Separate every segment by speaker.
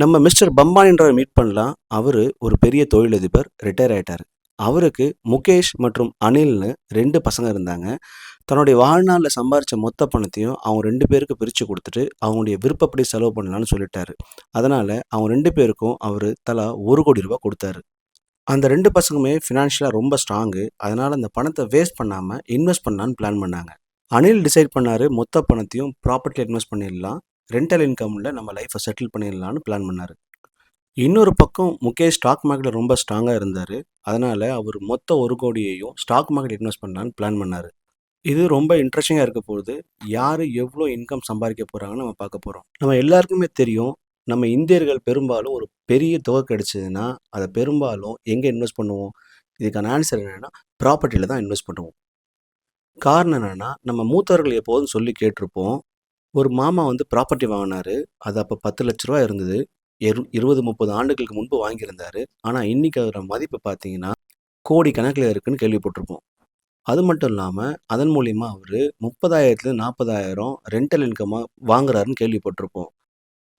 Speaker 1: நம்ம mister பம்பானின்றவரை meet பண்ணலாம். அவர் ஒரு பெரிய தொழிலதிபர் ரிட்டையர் ஆயிட்டார். அவருக்கு முகேஷ் மற்றும் அனில்னு ரெண்டு பசங்க இருந்தாங்க. தன்னுடைய வாழ்நாளில் சம்பாரித்த மொத்த பணத்தையும் அவங்க ரெண்டு பேருக்கு பிரித்து கொடுத்துட்டு அவங்களுடைய விருப்பப்படி செலவு பண்ணலான்னு சொல்லிட்டாரு. அதனால் அவங்க ரெண்டு பேருக்கும் அவர் தலா ஒரு கோடி ரூபா கொடுத்தாரு. அந்த ரெண்டு பசங்களுமே ஃபினான்ஷியலாக ரொம்ப ஸ்ட்ராங்கு அதனால் அந்த பணத்தை வேஸ்ட் பண்ணாமல் இன்வெஸ்ட் பண்ணலான்னு பிளான் பண்ணாங்க. அனில் டிசைட் பண்ணார் மொத்த பணத்தையும் ப்ராப்பர்ட்டியில் இன்வெஸ்ட் பண்ணிடலாம். ரெண்டல் இன்கமில் நம்ம லைஃப்பை செட்டில் பண்ணிடலான்னு பிளான் பண்ணார். இன்னொரு பக்கம் முகேஷ் ஸ்டாக் மார்க்கெட்டில் ரொம்ப ஸ்ட்ராங்காக இருந்தார். அதனால் அவர் மொத்த ஒரு கோடியையும் ஸ்டாக் மார்க்கெட் இன்வெஸ்ட் பண்ணலான்னு பிளான் பண்ணார். இது ரொம்ப இன்ட்ரெஸ்டிங்காக இருக்க போகுது. யார் எவ்வளோ இன்கம் சம்பாதிக்க போகிறாங்கன்னு நம்ம பார்க்க போகிறோம் நம்ம எல்லாருக்குமே தெரியும் நம்ம இந்தியர்கள் பெரும்பாலும் ஒரு பெரிய தொகை கிடைச்சதுன்னா அதை பெரும்பாலும் எங்கே இன்வெஸ்ட் பண்ணுவோம்? இதுக்கான ஆன்சர் என்னென்னா ப்ராப்பர்ட்டியில் தான் இன்வெஸ்ட் பண்ணுவோம். காரணம் என்னென்னா நம்ம மூத்தவர்கள் எப்போதும் சொல்லி கேட்டிருப்போம் ஒரு மாமா வந்து ப்ராப்பர்ட்டி வாங்கினாரு. அது அப்போ பத்து லட்ச ரூபா இருந்தது. இரு இருபது முப்பது ஆண்டுகளுக்கு முன்பு வாங்கியிருந்தாரு. ஆனால் இன்னைக்கு அதோட மதிப்பு பார்த்தீங்கன்னா கோடி கணக்கில் இருக்குன்னு கேள்விப்பட்டிருப்போம். அது மட்டும் இல்லாமல் அதன் மூலிமா அவர் முப்பதாயிரத்துலேருந்து நாற்பதாயிரம் ரெண்டல் இன்கமாக வாங்குறாருன்னு கேள்விப்பட்டிருப்போம்.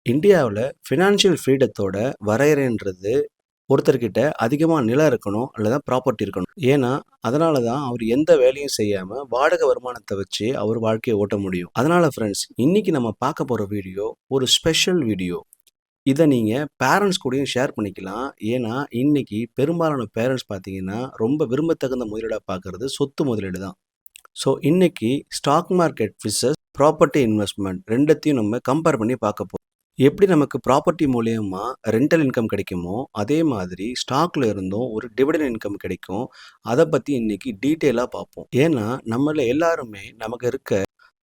Speaker 1: இந்தியாவில் ஃபினான்ஷியல் ஃப்ரீடத்தோட வரையறைன்றது ஒருத்தர்கிட்ட அதிகமாக நிலம் இருக்கணும் அல்லது ப்ராப்பர்ட்டி இருக்கணும். ஏன்னா அதனால தான் அவர் எந்த வேலையும் செய்யாமல் வாடகை வருமானத்தை வச்சு அவர் வாழ்க்கையை ஓட்ட முடியும். அதனால் ஃப்ரெண்ட்ஸ் இன்னைக்கு நம்ம பார்க்க போகிற வீடியோ ஒரு ஸ்பெஷல் வீடியோ இதை நீங்கள் பேரண்ட்ஸ் கூடயும் ஷேர் பண்ணிக்கலாம். ஏன்னா இன்னைக்கு பெரும்பாலான பேரண்ட்ஸ் பார்த்தீங்கன்னா ரொம்ப விரும்பத்தகுந்த முதலீடாக பார்க்குறது சொத்து முதலீடு தான். ஸோ இன்னைக்கு stock market versus property investment ரெண்டத்தையும் நம்ம கம்பேர் பண்ணி பார்க்க போகிறோம் எப்படி நமக்கு ப்ராப்பர்ட்டி மூலயமா ரெண்டல் இன்கம் கிடைக்குமோ அதே மாதிரி ஸ்டாக்ல இருந்தும் ஒரு டிவிடன் இன்கம் கிடைக்கும். அதை பற்றி இன்னைக்கு டீட்டெயிலாக பார்ப்போம். ஏன்னா நம்மள எல்லாருமே நமக்கு இருக்க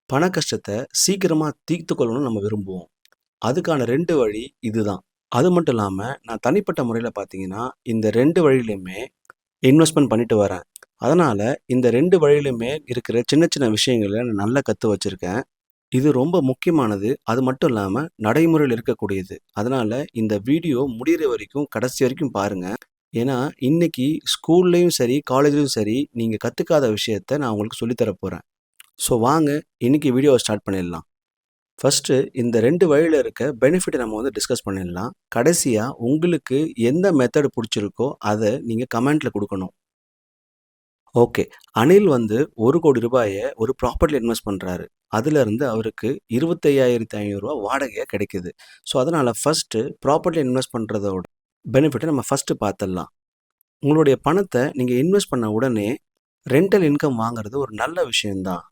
Speaker 1: பண கஷ்டத்தை சீக்கிரமாக தீர்த்து கொள்ளணும்னு நம்ம விரும்புவோம். அதுக்கான ரெண்டு வழி இதுதான். அது மட்டும் இல்லாமல் நான் தனிப்பட்ட முறையில் பார்த்தீங்கன்னா இந்த ரெண்டு வழியிலையுமே இன்வெஸ்ட்மெண்ட் பண்ணிட்டு வரேன். அதனால் இந்த ரெண்டு வழியிலுமே இருக்கிற சின்ன சின்ன விஷயங்களை நான் நல்லா கற்று வச்சுருக்கேன். இது ரொம்ப முக்கியமானது. அது மட்டும் இல்லாமல் நடைமுறையில் இருக்கக்கூடியது. அதனால் இந்த வீடியோ முடிகிற வரைக்கும் கடைசி வரைக்கும் பாருங்கள் ஏன்னா இன்னைக்கு ஸ்கூல்லையும் சரி காலேஜ்லையும் சரி நீங்கள் கற்றுக்காத விஷயத்த நான் உங்களுக்கு சொல்லித்தர போகிறேன் ஸோ வாங்க இன்னைக்கு வீடியோவை ஸ்டார்ட் பண்ணிடலாம். ஃபஸ்ட்டு இந்த ரெண்டு வழியில் இருக்க பெனிஃபிட்டை நம்ம வந்து டிஸ்கஸ் பண்ணிடலாம். கடைசியாக உங்களுக்கு எந்த மெத்தடு பிடிச்சிருக்கோ அதை நீங்கள் கமெண்ட்டில் கொடுக்கணும். ஓகே. அனில் வந்து ஒரு கோடி ரூபாயை ஒரு ப்ராப்பர்ட்டியில் இன்வெஸ்ட் பண்ணுறாரு அதுலேருந்து அவருக்கு இருபத்தையாயிரத்தி ஐநூறுரூவா வாடகையாக கிடைக்குது. ஸோ அதனால் ஃபஸ்ட்டு ப்ராப்பர்ட்டியில் இன்வெஸ்ட் பண்ணுறதோட பெனிஃபிட்டை நம்ம ஃபஸ்ட்டு பார்த்துடலாம் உங்களுடைய பணத்தை நீங்கள் இன்வெஸ்ட் பண்ண உடனே ரெண்டல் இன்கம் வாங்குறது ஒரு நல்ல விஷயந்தான்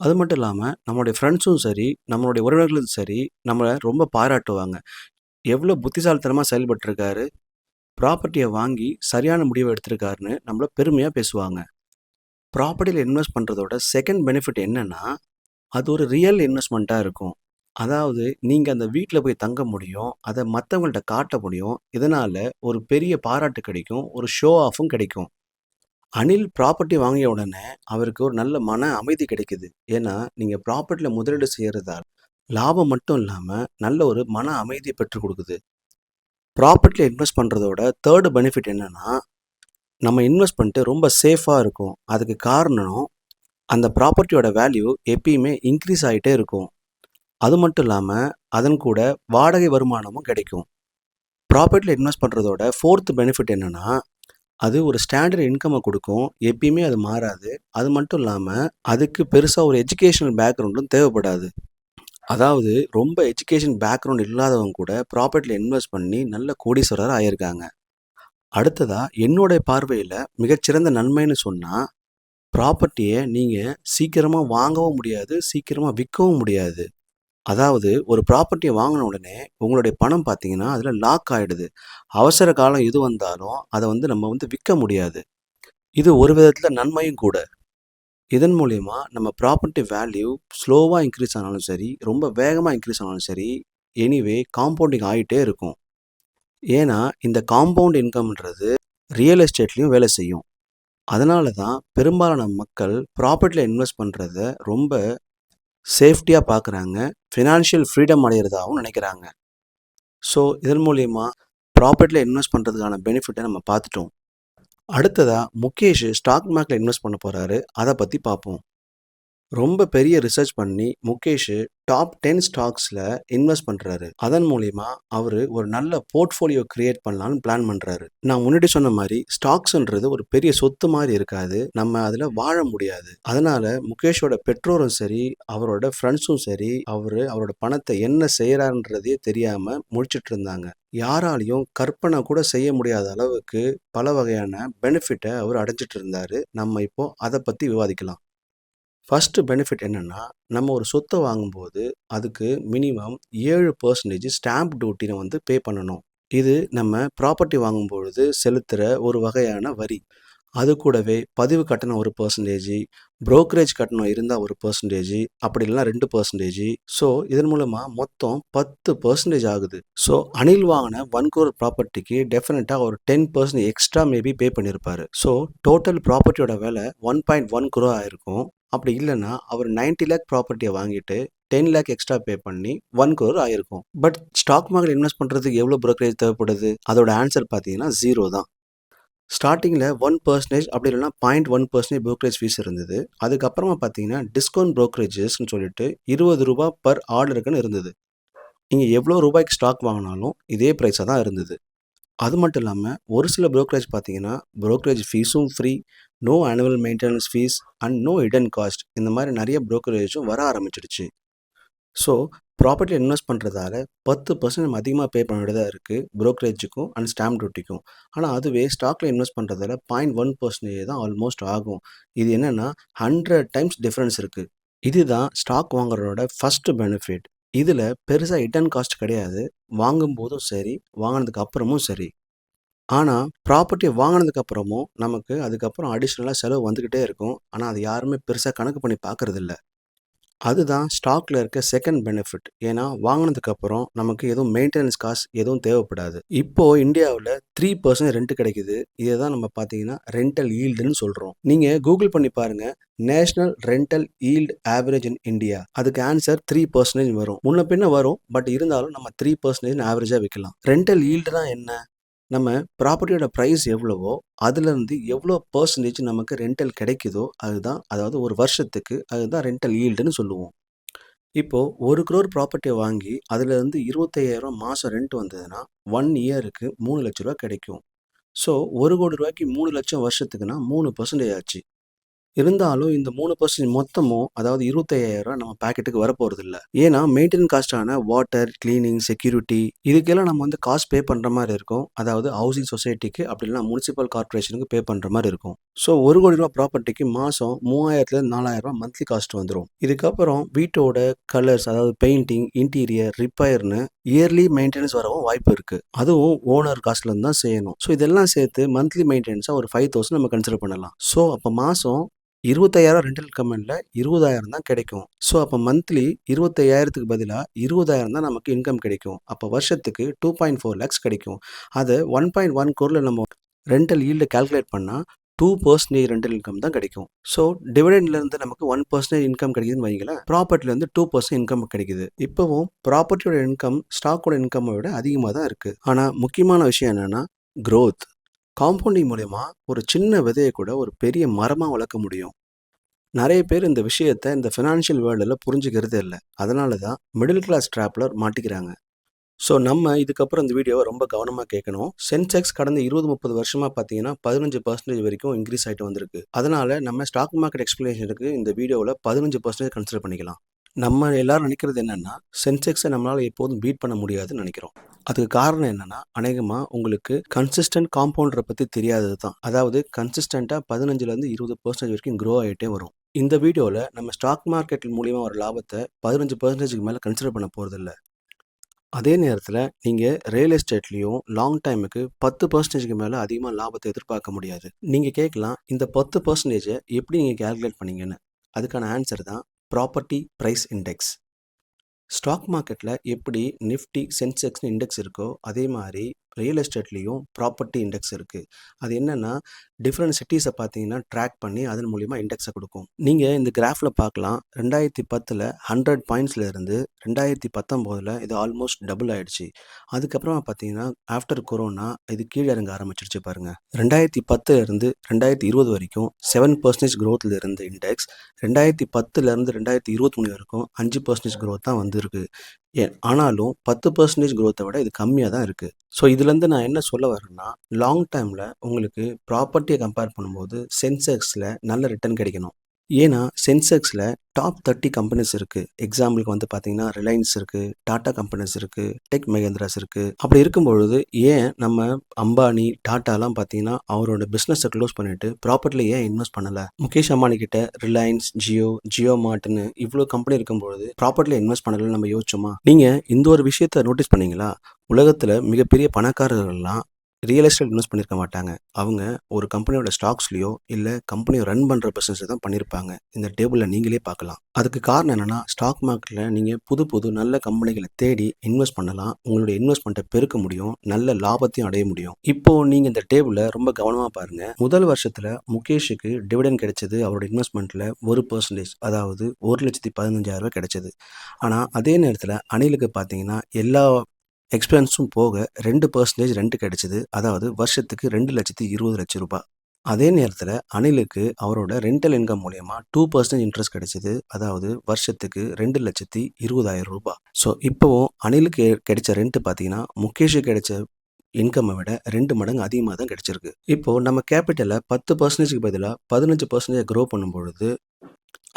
Speaker 1: அது மட்டும் இல்லாமல் நம்மளுடைய ஃப்ரெண்ட்ஸும் சரி நம்மளுடைய உறவினர்களும் சரி நம்மளை ரொம்ப பாராட்டுவாங்க. எவ்வளோ புத்திசாலித்தனமாக செயல்பட்டுருக்காரு. ப்ராப்பர்ட்டியை வாங்கி சரியான முடிவை எடுத்திருக்காருன்னு நம்மள பெருமையாக பேசுவாங்க. ப்ராப்பர்ட்டியில் இன்வெஸ்ட் பண்ணுறதோட செகண்ட் பெனிஃபிட் என்னென்னா அது ஒரு ரியல் இன்வெஸ்ட்மெண்ட்டாக இருக்கும். அதாவது நீங்கள் அந்த வீட்டில் போய் தங்க முடியும் அதை மற்றவங்கள்ட்ட காட்ட முடியும் இதனால் ஒரு பெரிய பாராட்டு கிடைக்கும் ஒரு ஷோ ஆஃபும் கிடைக்கும். அனில் ப்ராப்பர்ட்டி வாங்கிய உடனே அவருக்கு ஒரு நல்ல மன அமைதி கிடைக்குது. ஏன்னா நீங்கள் ப்ராப்பர்ட்டியில் முதலீடு செய்கிறதால் லாபம் மட்டும் இல்லாமல் நல்ல ஒரு மன அமைதியை பெற்றுக் கொடுக்குது. ப்ராப்பர்ட்டியில் இன்வெஸ்ட் பண்ணுறதோட தேர்டு பெனிஃபிட் என்னென்னா நம்ம இன்வெஸ்ட் பண்ணிட்டு ரொம்ப சேஃபாக இருக்கும். அதுக்கு காரணம் அந்த ப்ராப்பர்ட்டியோட வேல்யூ எப்பயுமே இன்க்ரீஸ் ஆகிட்டே இருக்கும். அது மட்டும் இல்லாமல் அதன் கூட வாடகை வருமானமும் கிடைக்கும். ப்ராப்பர்ட்டியில் இன்வெஸ்ட் பண்ணுறதோட ஃபோர்த் பெனிஃபிட் என்னென்னா அது ஒரு ஸ்டாண்டர்ட் இன்கம்மை கொடுக்கும். எப்பயுமே அது மாறாது. அது மட்டும் இல்லாமல் அதுக்கு பெருசாக ஒரு எஜுகேஷனல் பேக்ரவுண்டும் தேவைப்படாது. அதாவது ரொம்ப எஜுகேஷன் பேக்ரவுண்ட் இல்லாதவங்க கூட ப்ராப்பர்ட்டியில் இன்வெஸ்ட் பண்ணி நல்ல கோடீஸ்வரர் ஆயிருக்காங்க. அடுத்ததாக என்னுடைய பார்வையில் மிகச்சிறந்த நன்மைன்னு சொன்னால் ப்ராப்பர்ட்டியை நீங்கள் சீக்கிரமாக வாங்கவும் முடியாது சீக்கிரமாக விற்கவும் முடியாது. அதாவது ஒரு ப்ராப்பர்ட்டியை வாங்கின உடனே உங்களுடைய பணம் பார்த்தீங்கன்னா அதில் லாக் ஆகிடுது அவசர காலம் எது வந்தாலும் அதை வந்து நம்ம வந்து விற்க முடியாது. இது ஒரு விதத்தில் நன்மையும் கூட. இதன் மூலயமா நம்ம ப்ராப்பர்ட்டி வேல்யூ ஸ்லோவாக இன்க்ரீஸ் ஆனாலும் சரி ரொம்ப வேகமாக இன்க்ரீஸ் ஆனாலும் சரி எனிவே காம்பவுண்டிங் ஆகிட்டே இருக்கும். ஏன்னா இந்த காம்பவுண்ட் இன்கம்ன்றது ரியல் எஸ்டேட்லேயும் வேலை செய்யும். அதனால தான் பெரும்பாலான மக்கள் ப்ராப்பர்ட்டியில் இன்வெஸ்ட் பண்ணுறத ரொம்ப சேஃப்டியாக பார்க்குறாங்க ஃபினான்ஷியல் ஃப்ரீடம் அடைகிறதாகவும் நினைக்கிறாங்க. ஸோ இதன் மூலயமா ப்ராப்பர்ட்டியில் இன்வெஸ்ட் பண்ணுறதுக்கான பெனிஃபிட்டை நம்ம பார்த்துட்டோம். அடுத்ததாக முகேஷ் ஸ்டாக் மார்க்கெட்டில் இன்வெஸ்ட் பண்ண போகிறாரு அதை பற்றி பார்ப்போம். ரொம்ப பெரிய ரிசர்ச் பண்ணி முகேஷ் டாப் டென் ஸ்டாக்ஸில் இன்வெஸ்ட் பண்ணுறாரு அதன் மூலிமா அவர் ஒரு நல்ல போர்ட்ஃபோலியோ கிரியேட் பண்ணலான்னு பிளான் பண்ணுறாரு நான் முன்னாடி சொன்ன மாதிரி ஸ்டாக்ஸ்ன்றது ஒரு பெரிய சொத்து மாதிரி இருக்காது. நம்ம அதில் வாழ முடியாது. அதனால முகேஷோட பெற்றோரும் சரி அவரோட ஃப்ரெண்ட்ஸும் சரி அவர் அவரோட பணத்தை என்ன செய்கிறான்றதே தெரியாமல் முடிச்சிட்டு இருந்தாங்க. யாராலையும் கற்பனை கூட செய்ய முடியாத அளவுக்கு பல வகையான பெனிஃபிட்டை அவர் அடைஞ்சிட்டு இருந்தார். நம்ம இப்போ அதை பற்றி விவாதிக்கலாம். ஃபஸ்ட்டு பெனிஃபிட் என்னென்னா நம்ம ஒரு சொத்தை வாங்கும்போது அதுக்கு மினிமம் ஏழு பர்சன்டேஜ் ஸ்டாம்ப் டியூட்டினை வந்து பே பண்ணணும். இது நம்ம ப்ராப்பர்ட்டி வாங்கும்பொழுது செலுத்துகிற ஒரு வகையான வரி. அது கூடவே பதிவு கட்டணம் ஒரு பர்சன்டேஜ் ப்ரோக்கரேஜ் கட்டணம் இருந்தால் ஒரு பர்சன்டேஜ் அப்படி இல்லைனா ரெண்டு பர்சன்டேஜ் ஸோ இதன் மூலமாக மொத்தம் பத்து பர்சன்டேஜ் ஆகுது. ஸோ அனில் வாங்கின ஒன் கோர் ப்ராப்பர்ட்டிக்கு டெஃபினட்டாக ஒரு ten percent extra maybe pay பண்ணியிருப்பாரு ஸோ டோட்டல் ப்ராப்பர்ட்டியோட விலை ஒன் பாயிண்ட் ஒன் குரோ ஆயிருக்கும். அப்படி இல்லைன்னா அவர் 90 லேக் ப்ராப்பர்ட்டியை வாங்கிட்டு டென் லேக் எக்ஸ்ட்ரா பே பண்ணி ஒன் குரோர் ஆயிருக்கும். பட் ஸ்டாக் மார்க்கெட் இன்வெஸ்ட் பண்ணுறதுக்கு எவ்வளோ ப்ரோக்கரேஜ் தேவைப்படுது? அதோட ஆன்சர் பார்த்தீங்கன்னா ஜீரோ தான். ஸ்டார்டிங்கில் ஒன் பர்சன்டேஜ் அப்படி இல்லைனா point one percentage brokerage fees இருந்தது. அதுக்கப்புறமா பார்த்தீங்கன்னா டிஸ்கவுண்ட் ப்ரோக்கரேஜஸ்னு சொல்லிட்டு இருபது ரூபா பர் ஆர்டருக்குன்னு இருந்தது. நீங்கள் எவ்வளோ ரூபாய்க்கு ஸ்டாக் வாங்கினாலும் இதே ப்ரைஸாக தான் இருந்தது. அது மட்டும் இல்லாமல் ஒரு சில ப்ரோக்கரேஜ் பார்த்தீங்கன்னா ப்ரோக்கரேஜ் ஃபீஸும் free no annual maintenance fees and no hidden cost இந்த மாதிரி நிறைய ப்ரோக்கரேஜும் வர ஆரம்பிச்சிடுச்சு. ஸோ ப்ராப்பர்ட்டியில் இன்வெஸ்ட் பண்ணுறதால பத்து பர்சன்ட் நம்ம அதிகமாக பே பண்ண வேண்டியதாக இருக்குது ப்ரோக்கரேஜுக்கும் அண்ட் ஸ்டாம்ப் டியூட்டிக்கும் ஆனால் அதுவே ஸ்டாக்ல இன்வெஸ்ட் பண்ணுறதால பாயிண்ட் ஒன் பர்சன்டேஜ் தான் ஆல்மோஸ்ட் ஆகும். இது என்னென்னா ஹண்ட்ரட் டைம்ஸ் டிஃப்ரென்ஸ் இருக்குது இதுதான் ஸ்டாக் வாங்குறதோட ஃபஸ்ட்டு பெனிஃபிட் இதில் பெருசாக ஹிடன் காஸ்ட் கிடையாது. வாங்கும்போதும் சரி வாங்கினதுக்கு அப்புறமும் சரி. ஆனால் ப்ராப்பர்ட்டியை வாங்கினதுக்கப்புறமும் நமக்கு அதுக்கப்புறம் அடிஷ்னலாக செலவு வந்துக்கிட்டே இருக்கும். ஆனால் அது யாருமே பெருசாக கணக்கு பண்ணி பார்க்கறதில்ல அதுதான் ஸ்டாக்ல இருக்க செகண்ட் பெனிஃபிட் ஏன்னா வாங்கினதுக்கப்புறம் நமக்கு எதுவும் மெயின்டெனன்ஸ் காசு எதுவும் தேவைப்படாது. இப்போ இந்தியாவில் த்ரீ பர்சன்ட் ரெண்ட் கிடைக்குது. இதை தான் நம்ம பார்த்தீங்கன்னா ரெண்டல் ஈல்டுன்னு சொல்கிறோம் நீங்கள் கூகுள் பண்ணி பாருங்க. National rental yield average in India அதுக்கு ஆன்சர் த்ரீ பர்சன்டேஜ் வரும். முன்ன பின்ன வரும். பட் இருந்தாலும் நம்ம த்ரீ பர்சன்டேஜ் ஆவரேஜாக வைக்கலாம். ரெண்டல் ஈல்டுனா என்ன? நம்ம ப்ராப்பர்ட்டியோட ப்ரைஸ் எவ்வளவோ அதுலேருந்து எவ்வளோ பர்சன்டேஜ் நமக்கு ரெண்டல் கிடைக்குதோ அதுதான் அதாவது ஒரு வருஷத்துக்கு அதுதான் ரெண்டல் ஈல்டுன்னு சொல்லுவோம். இப்போது ஒரு க்ரோர் ப்ராப்பர்ட்டியை வாங்கி அதுலேருந்து இருபத்தையாயிரம் மாதம் ரெண்ட் வந்ததுன்னா ஒன் இயருக்கு மூணு லட்ச ரூபா கிடைக்கும். ஸோ ஒரு கோடி ரூபாய்க்கு மூணு லட்சம் வருஷத்துக்குன்னா மூணு பர்சன்டேஜ் ஆச்சு. இருந்தாலும் இந்த மூணு பர்சன்ட் மொத்தமும் அதாவது இருபத்தையாயிரம் நம்ம பாக்கெட்டுக்கு வரப்போகிறது இல்லை ஏன்னா மெயின்டெனன் காஸ்டான வாட்டர் கிளீனிங் செக்யூரிட்டி இதுக்கெல்லாம் நம்ம வந்து காஸ்ட் பே பண்ணுற மாதிரி இருக்கும். அதாவது ஹவுசிங் சொசைட்டிக்கு அப்படி இல்லைனா முனிசிபல் கார்பரேஷனுக்கு பே பண்ணுற மாதிரி இருக்கும். ஸோ ஒரு கோடி ரூபா ப்ராப்பர்ட்டிக்கு மாதம் மூவாயிரத்துலேருந்து நாலாயிரம் ரூபா மந்த்லி காஸ்ட் வந்துடும் இதுக்கப்புறம் வீட்டோட கலர்ஸ் அதாவது பெயிண்டிங் இன்டீரியர் ரிப்பேர்னு இயர்லி மெயின்டெனன்ஸ் வரவும் வாய்ப்பு இருக்குது அதுவும் ஓனர் காஸ்ட்லேருந்து தான் செய்யணும். ஸோ இதெல்லாம் சேர்த்து மந்த்லி மெயின்டெனன்ஸாக ஒரு ஃபைவ் தௌசண்ட் நம்ம கன்சிடர் பண்ணலாம். ஸோ அப்போ மாதம் இருபத்தாயிரம் ரெண்டல் கமெண்டில் இருபதாயிரம் தான் கிடைக்கும். ஸோ அப்போ மந்த்லி இருபத்தையாயிரத்துக்கு பதிலாக இருபதாயிரம் தான் நமக்கு இன்கம் கிடைக்கும். அப்போ வருஷத்துக்கு டூ பாயிண்ட் ஃபோர் லேக்ஸ் கிடைக்கும். அதை ஒன் பாயிண்ட் ஒன் கோரில் நம்ம ரெண்டல் ஈல்டு கால்குலேட் பண்ணால் டூ பர்சன்டேஜ் ரெண்டல் இன்கம் தான் கிடைக்கும். ஸோ டிவிடெண்ட்லேருந்து நமக்கு ஒன் பர்சன்டேஜ் இன்கம் கிடைக்குதுன்னு வைங்களேன் ப்ராப்பர்ட்டிலேருந்து டூ பர்சன்ட் இன்கம் கிடைக்குது. இப்போவும் ப்ராப்பர்ட்டியோட இன்கம் ஸ்டாக்கோட இன்கம் விட அதிகமாக தான் இருக்குது ஆனால் முக்கியமான விஷயம் என்னென்னா க்ரோத் காம்பவுண்டிங் மூலயமா ஒரு சின்ன விதையை கூட ஒரு பெரிய மரமாக வளர்க்க முடியும். நிறைய பேர் இந்த விஷயத்தை இந்த ஃபினான்ஷியல் வேர்ல்டில் புரிஞ்சுக்கிறதே இல்லை. அதனால தான் மிடில் கிளாஸ் ட்ராப்பில் மாட்டிக்கிறாங்க. ஸோ நம்ம இதுக்கப்புறம் இந்த வீடியோவை ரொம்ப கவனமாக கேட்கணும். சென்செக்ஸ் கடந்த இருபது முப்பது வருஷமாக பார்த்தீங்கன்னா பதினஞ்சு பர்சன்டேஜ் வரைக்கும் இன்க்ரீஸ் ஆகிட்டு வந்திருக்கு. அதனால நம்ம ஸ்டாக் மார்க்கெட் எக்ஸ்பிளேஷனுக்கு இந்த வீடியோவில் பதினஞ்சு பர்சன்டேஜ் கன்சிடர் பண்ணிக்கலாம். நம்ம எல்லாரும் நினைக்கிறது என்னென்னா சென்செக்ஸை நம்மளால் எப்போதும் பீட் பண்ண முடியாதுன்னு நினைக்கிறோம். அதுக்கு காரணம் என்னென்னா அநேகமாக உங்களுக்கு கன்சிஸ்டன்ட் காம்பவுண்டரை பற்றி தெரியாதது தான். அதாவது கன்சிஸ்டண்ட்டாக பதினஞ்சுலேருந்து இருபது பர்சன்டேஜ் வரைக்கும் க்ரோ ஆகிட்டே வரும். இந்த வீடியோவில் நம்ம ஸ்டாக் மார்க்கெட் மூலிமா வர லாபத்தை பதினஞ்சு பர்சன்டேஜுக்கு மேலே கன்சிடர் பண்ண போகிறதில்ல அதே நேரத்தில் நீங்கள் ரியல் எஸ்டேட்லேயும் லாங் டைமுக்கு பத்து பர்சன்டேஜுக்கு மேலே அதிகமாக லாபத்தை எதிர்பார்க்க முடியாது. நீங்கள் கேட்கலாம் இந்த பத்து பர்சன்டேஜை எப்படி நீங்கள் கேல்குலேட் பண்ணீங்கன்னு. அதுக்கான ஆன்சர் தான் ப்ராப்பர்ட்டி ப்ரைஸ் இண்டெக்ஸ். ஸ்டாக் மார்க்கெட்டில் எப்படி நிஃப்டி சென்செக்ஸ்னு இண்டெக்ஸ் இருக்கோ அதே மாதிரி ரியல் எஸ்டேட்லேயும் ப்ராப்பர்ட்டி இண்டெக்ஸ் இருக்குது அது என்னென்னா டிஃப்ரெண்ட் சிட்டிஸை பார்த்தீங்கன்னா ட்ராக் பண்ணி அதன் மூலிமா இண்டெக்ஸை கொடுக்கும். நீங்கள் இந்த கிராஃபில் பார்க்கலாம் ரெண்டாயிரத்தி பத்தில் ஹண்ட்ரட் பாயிண்ட்ஸில் இருந்து ரெண்டாயிரத்தி பத்தொம்போதில் இது ஆல்மோஸ்ட் டபுள் ஆகிடுச்சு அதுக்கப்புறமா பார்த்தீங்கன்னா ஆஃப்டர் கொரோனா இது கீழே இறங்க ஆரம்பிச்சிருச்சு பாருங்கள் ரெண்டாயிரத்தி பத்துலேருந்து ரெண்டாயிரத்தி இருபது வரைக்கும் செவன் பர்சன்டேஜ் க்ரோத்தில் இருந்த இண்டெக்ஸ் ரெண்டாயிரத்தி பத்துலேருந்து ரெண்டாயிரத்தி இருபத்தி மூணு வரைக்கும் அஞ்சு பர்சன்டேஜ் க்ரோத் தான் வந்திருக்கு. ஆனாலும் பத்து பர்சன்டேஜ் க்ரோத்தை விட இது கம்மியாக தான் இருக்குது ஸோ இதுலேருந்து நான் என்ன சொல்ல வரேன்னா லாங் டைமில் உங்களுக்கு ப்ராப்பர்ட்டியை கம்பேர் பண்ணும்போது சென்செக்ஸில் நல்ல ரிட்டர்ன் கிடைக்கணும். ஏன்னா சென்செக்ஸில் டாப் தேர்ட்டி கம்பெனிஸ் இருக்குது எக்ஸாம்பிளுக்கு வந்து பார்த்தீங்கன்னா ரிலையன்ஸ் இருக்குது டாடா கம்பெனிஸ் இருக்குது டெக் மகேந்திராஸ் இருக்குது அப்படி இருக்கும்பொழுது ஏன் நம்ம அம்பானி டாட்டாலாம் பார்த்தீங்கன்னா அவரோட பிஸ்னஸை க்ளோஸ் பண்ணிட்டு ப்ராப்பர்ட்டியில் ஏன் இன்வெஸ்ட் பண்ணலை? முகேஷ் அம்பானி கிட்ட ரிலையன்ஸ் ஜியோ ஜியோ மார்ட்னு இவ்வளோ கம்பெனி இருக்கும்பொழுது ப்ராப்பர்ட்டியில் இன்வெஸ்ட் பண்ணலன்னு நம்ம யோசிச்சோமா? நீங்கள் இந்த ஒரு விஷயத்த நோட்டீஸ் பண்ணீங்களா? உலகத்தில் மிகப்பெரிய பணக்காரர்கள்லாம் ரியல் எஸ்டேட் இன்வெஸ்ட் பண்ணியிருக்க மாட்டாங்க. அவங்க ஒரு கம்பெனியோட ஸ்டாக்ஸ்லையோ இல்லை கம்பெனியை ரன் பண்ணுற பிஸ்னஸ் தான் பண்ணியிருப்பாங்க இந்த டேபிளில் நீங்களே பார்க்கலாம். அதுக்கு காரணம் என்னென்னா ஸ்டாக் மார்க்கெட்டில் நீங்கள் புது புது நல்ல கம்பெனிகளை தேடி இன்வெஸ்ட் பண்ணலாம். உங்களுடைய இன்வெஸ்ட்மெண்ட்டை பெருக்க முடியும். நல்ல லாபத்தையும் அடைய முடியும். இப்போ நீங்கள் இந்த டேபிளை ரொம்ப கவனமாக பாருங்கள் முதல் வருஷத்தில் முகேஷுக்கு டிவிடன் கிடைச்சது அவரோட இன்வெஸ்ட்மெண்ட்டில் ஒரு பர்சன்டேஜ் அதாவது ஒரு லட்சத்தி பதினஞ்சாயிரம் ரூபாய் கிடைச்சது. ஆனால் அதே நேரத்தில் அணிலுக்கு பார்த்தீங்கன்னா எல்லா எக்ஸ்பென்ஸும் போக ரெண்டு பர்சன்டேஜ் ரெண்ட் கிடைச்சிது. அதாவது வருஷத்துக்கு ரெண்டு லட்சத்தி இருபது லட்சம் ரூபாய். அதே நேரத்தில் அனிலுக்கு அவரோட ரெண்டல் இன்கம் மூலயமா டூ பர்சன்டேஜ் இன்ட்ரெஸ்ட் கிடைச்சிது. அதாவது வருஷத்துக்கு ரெண்டு லட்சத்தி இருபதாயிரம் ரூபாய். ஸோ இப்போவும் அனிலுக்கு கிடைச்ச ரெண்ட் பார்த்தீங்கன்னா முகேஷுக்கு கிடைச்ச இன்கம்மை விட ரெண்டு மடங்கு அதிகமாக தான் கிடைச்சிருக்கு. இப்போது நம்ம கேபிட்டலை பத்து பர்சன்டேஜ்க்கு பதிலாக பதினஞ்சு பர்சன்டேஜ் க்ரோ பண்ணும்பொழுது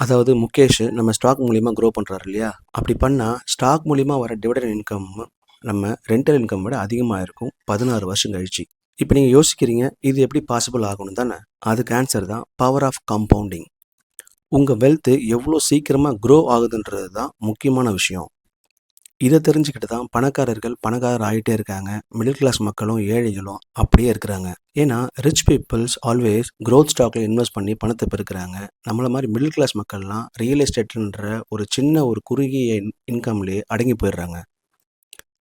Speaker 1: அதாவது முகேஷ் நம்ம ஸ்டாக் மூலியமாக க்ரோ பண்ணுறாரு இல்லையா? அப்படி பண்ணால் ஸ்டாக் மூலியமாக வர டிவிடன் இன்கம் நம்ம ரெண்டல் இன்கம் விட அதிகமாக இருக்கும். பதினாறு வருஷம் கழிச்சு. இப்போ நீங்கள் யோசிக்கிறீங்க இது எப்படி பாசிபிள் ஆகணும் தானே? அதுக்கு ஆன்சர் தான் பவர் ஆஃப் காம்பவுண்டிங் உங்கள் வெல்த்து எவ்வளோ சீக்கிரமாக க்ரோ ஆகுதுன்றது தான் முக்கியமான விஷயம். இதை தெரிஞ்சுக்கிட்டு தான் பணக்காரர்கள் பணக்காரர் ஆகிட்டே இருக்காங்க. மிடில் கிளாஸ் மக்களும் ஏழைகளும் அப்படியே இருக்கிறாங்க. ஏன்னா ரிச் பீப்புள்ஸ் ஆல்வேஸ் க்ரோத் ஸ்டாக்ல இன்வெஸ்ட் பண்ணி பணத்தை பெருக்கிறாங்க. நம்மள மாதிரி மிடில் கிளாஸ் மக்கள்லாம் ரியல் எஸ்டேட்ன்ற ஒரு சின்ன ஒரு குறுகிய இன்கம்லேயே அடங்கி போயிடுறாங்க.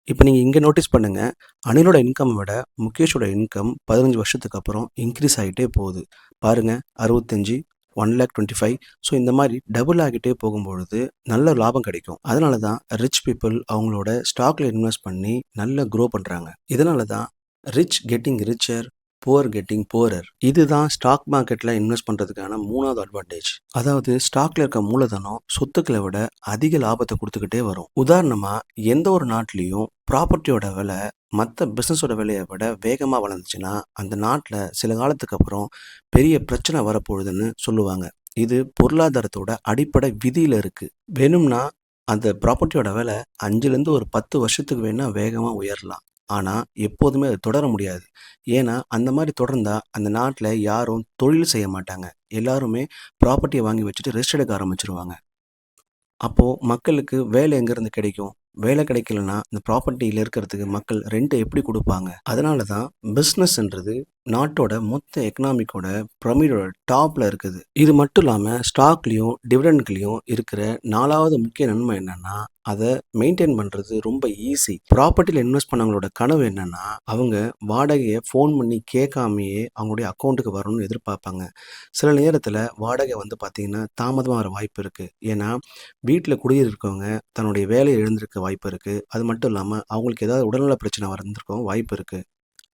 Speaker 1: இப்போ நீங்கள் இங்கே நோட்டீஸ் பண்ணுங்கள் அனிலோட இன்கம் விட முகேஷோட இன்கம் பதினஞ்சு வருஷத்துக்கு அப்புறம் இன்க்ரீஸ் ஆகிட்டே போகுது. பாருங்கள் அறுபத்தஞ்சி one lakh twenty five so இந்த மாதிரி டபுள் ஆகிட்டே போகும்பொழுது நல்ல லாபம் கிடைக்கும். அதனால தான் ரிச் பீப்புள் அவங்களோட ஸ்டாக்ல இன்வெஸ்ட் பண்ணி நல்லா க்ரோ பண்ணுறாங்க இதனால தான் rich getting richer poor getting poorer இதுதான் ஸ்டாக் மார்க்கெட்டில் இன்வெஸ்ட் பண்ணுறதுக்கான மூணாவது அட்வான்டேஜ் அதாவது ஸ்டாக்ல இருக்க மூலதனம் சொத்துக்களை விட அதிக லாபத்தை கொடுத்துக்கிட்டே வரும். உதாரணமாக எந்த ஒரு நாட்டிலையும் ப்ராப்பர்ட்டியோட விலை மற்ற பிஸ்னஸோட விலையை விட வேகமாக வளர்ந்துச்சுன்னா அந்த நாட்டில் சில காலத்துக்கு அப்புறம் பெரிய பிரச்சனை வரப்போகுதுன்னு சொல்லுவாங்க. இது பொருளாதாரத்தோட அடிப்படை விதியில் இருக்குது வேணும்னா அந்த ப்ராப்பர்ட்டியோட விலை அஞ்சுலேருந்து ஒரு பத்து வருஷத்துக்கு வேணால் வேகமாக உயரலாம். ஆனால் எப்போதுமே அது தொடர முடியாது. ஏன்னா அந்த மாதிரி தொடர்ந்தால் அந்த நாட்டில் யாரும் தொழில் செய்ய மாட்டாங்க. எல்லாருமே ப்ராப்பர்ட்டியை வாங்கி வச்சுட்டு ரெஸ்ட் எடுக்க ஆரம்பிச்சிருவாங்க. அப்போது மக்களுக்கு வேலை எங்கேருந்து கிடைக்கும்? வேலை கிடைக்கலனா இந்த ப்ராப்பர்ட்டியில் இருக்கிறதுக்கு மக்கள் ரெண்ட்டை எப்படி கொடுப்பாங்க? அதனால தான் பிஸ்னஸ்ன்றது நாட்டோட மொத்த எக்கனாமிக்கோட பிரமிடோட டாப்பில் இருக்குது. இது மட்டும் இல்லாமல் ஸ்டாக்லேயும் டிவிடெண்ட்லேயும் இருக்கிற நாலாவது முக்கிய நன்மை என்னென்னா அதை மெயின்டைன் பண்ணுறது ரொம்ப ஈஸி ப்ராப்பர்ட்டியில் இன்வெஸ்ட் பண்ணவங்களோட கனவு என்னென்னா அவங்க வாடகையை ஃபோன் பண்ணி கேட்காமையே அவங்களுடைய அக்கௌண்ட்டுக்கு வரணும்னு எதிர்பார்ப்பாங்க. சில நேரத்தில் வாடகை வந்து பார்த்திங்கன்னா தாமதமாக வர வாய்ப்பு இருக்குது ஏன்னா வீட்டில் குடியிருக்கவங்க தன்னுடைய வேலையை எழுந்திருக்க வாய்ப்பு இருக்குது அது மட்டும் இல்லாமல் அவங்களுக்கு ஏதாவது உடல்நல பிரச்சனை வந்திருக்கவும் வாய்ப்பு இருக்குது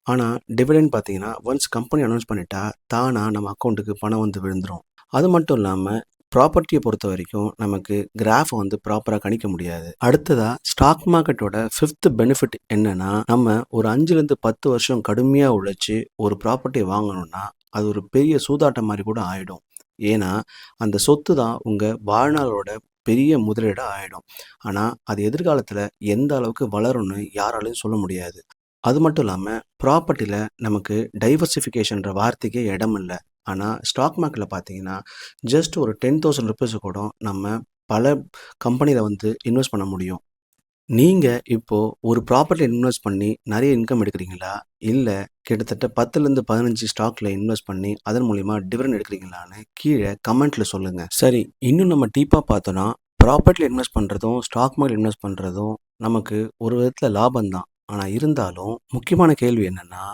Speaker 1: ஆனால் டிவிடெண்ட் பார்த்தீங்கன்னா ஒன்ஸ் கம்பெனி அனௌன்ஸ் பண்ணிட்டா தானாக நம்ம அக்கௌண்ட்டுக்கு பணம் வந்து விழுந்துடும் அது மட்டும் இல்லாமல் ப்ராப்பர்ட்டியை பொறுத்த வரைக்கும் நமக்கு கிராஃபை வந்து ப்ராப்பராக கணிக்க முடியாது. அடுத்ததாக ஸ்டாக் மார்க்கெட்டோட ஃபிஃப்த் பெனிஃபிட் என்னன்னா நம்ம ஒரு அஞ்சுலேருந்து பத்து வருஷம் கடுமையாக உழைச்சி ஒரு ப்ராப்பர்ட்டியை வாங்கணும்னா அது ஒரு பெரிய சூதாட்டம் மாதிரி கூட ஆகிடும் ஏன்னா அந்த சொத்து தான் உங்கள் வாழ்நாளோட பெரிய முதலீடாக ஆகிடும் ஆனால் அது எதிர்காலத்தில் எந்த அளவுக்கு வளரும்னு யாராலையும் சொல்ல முடியாது. அது மட்டும் இல்லாமல் ப்ராப்பர்ட்டியில் நமக்கு டைவர்சிஃபிகேஷன்ற வார்த்தைக்கே இடம் இல்லை ஆனால் ஸ்டாக் மார்க்கெட்டில் பார்த்தீங்கன்னா ஜஸ்ட் ஒரு டென் தௌசண்ட் ருபீஸு கூட நம்ம பல கம்பெனியில் வந்து இன்வெஸ்ட் பண்ண முடியும். நீங்கள் இப்போது ஒரு ப்ராப்பர்ட்டி இன்வெஸ்ட் பண்ணி நிறைய இன்கம் எடுக்கிறீங்களா? இல்லை கிட்டத்தட்ட பத்துலேருந்து பதினஞ்சு ஸ்டாக்ல இன்வெஸ்ட் பண்ணி அதன் மூலிமா டிவிடன் எடுக்கிறீங்களான்னு கீழே கமெண்ட்டில் சொல்லுங்கள் சரி இன்னும் நம்ம டீப்பாக பார்த்தோன்னா ப்ராப்பர்ட்டியில் இன்வெஸ்ட் பண்ணுறதும் ஸ்டாக் மார்க்கெட் இன்வெஸ்ட் பண்ணுறதும் நமக்கு ஒரு விதத்தில் லாபம் தான் ஆனால் இருந்தாலும் முக்கியமான கேள்வி என்னென்னா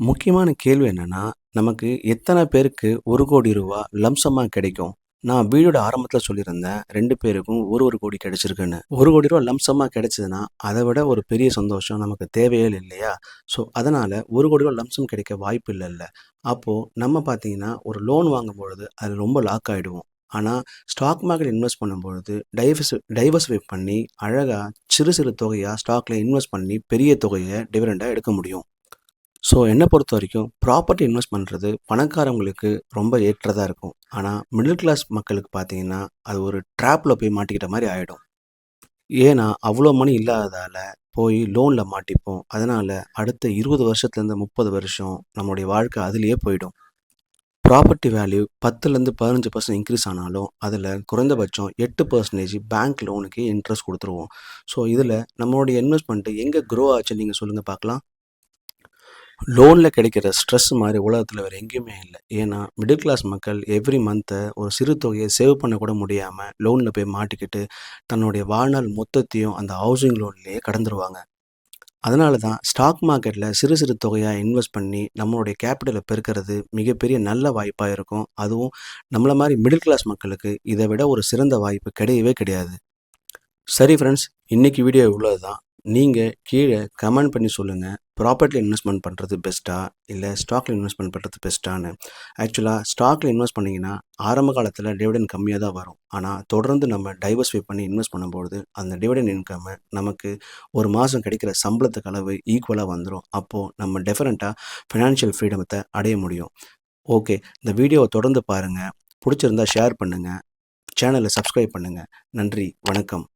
Speaker 1: முக்கியமான கேள்வி என்னென்னா நமக்கு எத்தனை பேருக்கு ஒரு கோடி ரூபா லம்சமாக கிடைக்கும்? நான் வீடியோட ஆரம்பத்தில் சொல்லியிருந்தேன் ரெண்டு பேருக்கும் ஒரு ஒரு கோடி கிடைச்சிருக்குன்னு. ஒரு கோடி ரூபா லம்சமாக கிடைச்சதுன்னா அதை விட ஒரு பெரிய சந்தோஷம் நமக்கு தேவையே இல்லையா? ஸோ அதனால் ஒரு கோடி ரூபா லம்சம் கிடைக்க வாய்ப்பு இல்லைல்ல அப்போது நம்ம பார்த்தீங்கன்னா ஒரு லோன் வாங்கும் பொழுது அது ரொம்ப லாக் ஆகிடுவோம் ஆனால் ஸ்டாக் மார்க்கெட் இன்வெஸ்ட் பண்ணும்பொழுது டைவர்ஸ் டைவர்ஸிஃபை பண்ணி அழகாக சிறு சிறு தொகையாக ஸ்டாக்கில் இன்வெஸ்ட் பண்ணி பெரிய தொகையை டிவிடெண்டாக எடுக்க முடியும். ஸோ என்னை பொறுத்த வரைக்கும் ப்ராப்பர்ட்டி இன்வெஸ்ட் பண்ணுறது பணக்காரங்களுக்கு ரொம்ப ஏற்றதாக இருக்கும். ஆனால் மிடில் கிளாஸ் மக்களுக்கு பார்த்தீங்கன்னா அது ஒரு ட்ராப்பில் போய் மாட்டிக்கிட்ட மாதிரி ஆகிடும் ஏன்னா அவ்வளோ மணி இல்லாததால் போய் லோனில் மாட்டிப்போம். அதனால் அடுத்த இருபது வருஷத்துலேருந்து முப்பது வருஷம் நம்மளுடைய வாழ்க்கை அதுலேயே போயிடும். ப்ராப்பர்ட்டி வேல்யூ பத்துலேருந்து பதினஞ்சு பர்சன்ட் இன்க்ரீஸ் ஆனாலும் அதில் குறைந்தபட்சம் எட்டு பர்சன்டேஜ் பேங்க் லோனுக்கு இன்ட்ரெஸ்ட் கொடுத்துருவோம். ஸோ இதில் நம்மளுடைய இன்வெஸ்ட்மெண்ட்டு எங்கே க்ரோ ஆச்சு நீங்கள் சொல்லுங்கள் பார்க்கலாம். லோனில் கிடைக்கிற ஸ்ட்ரெஸ் மாதிரி உலகத்தில் வேறு எங்கேயுமே இல்லை. ஏன்னா மிடில் கிளாஸ் மக்கள் எவ்ரி மந்த்தை ஒரு சிறு தொகையை சேவ் பண்ணக்கூட முடியாமல் லோனில் போய் மாட்டிக்கிட்டு தன்னுடைய வாழ்நாள் மொத்தத்தையும் அந்த ஹவுசிங் லோன்லேயே கடந்துருவாங்க. அதனால தான் ஸ்டாக் மார்க்கெட்டில் சிறு சிறு தொகையாக இன்வெஸ்ட் பண்ணி நம்மளுடைய கேபிட்டலை பெருக்கிறது மிகப்பெரிய நல்ல வாய்ப்பாக இருக்கும். அதுவும் நம்மளை மாதிரி மிடில் கிளாஸ் மக்களுக்கு இதை விட ஒரு சிறந்த வாய்ப்பு கிடையவே கிடையாது. சரி ஃப்ரெண்ட்ஸ் இன்றைக்கி வீடியோ இவ்வளோ தான் நீங்கள் கீழே கமெண்ட் பண்ணி சொல்லுங்கள் ப்ராப்பர்ட்டியில் இன்வெஸ்ட்மெண்ட் பண்ணுறது பெஸ்ட்டா? இல்லை ஸ்டாக்கில் இன்வெஸ்ட்மெண்ட் பண்ணுறது பெஸ்ட்டான்னு? ஆக்சுவலாக ஸ்டாக்கில் இன்வெஸ்ட் பண்ணிங்கன்னா ஆரம்ப காலத்தில் டிவிடன் கம்மியாக தான் வரும். ஆனால் தொடர்ந்து நம்ம டைவர்ஸ்ஃபை பண்ணி இன்வெஸ்ட் பண்ணும்போது அந்த டிவிடன் இன்கம் நமக்கு ஒரு மாதம் கிடைக்கிற சம்பளத்துக்கு அளவு ஈக்குவலாக வந்துடும் அப்போது நம்ம டெஃபரெண்ட்டாக ஃபினான்ஷியல் ஃப்ரீடமத்தை அடைய முடியும். ஓகே இந்த வீடியோவை தொடர்ந்து பாருங்கள் பிடிச்சிருந்தா ஷேர் பண்ணுங்கள் சேனலை சப்ஸ்கிரைப் பண்ணுங்கள் நன்றி வணக்கம்.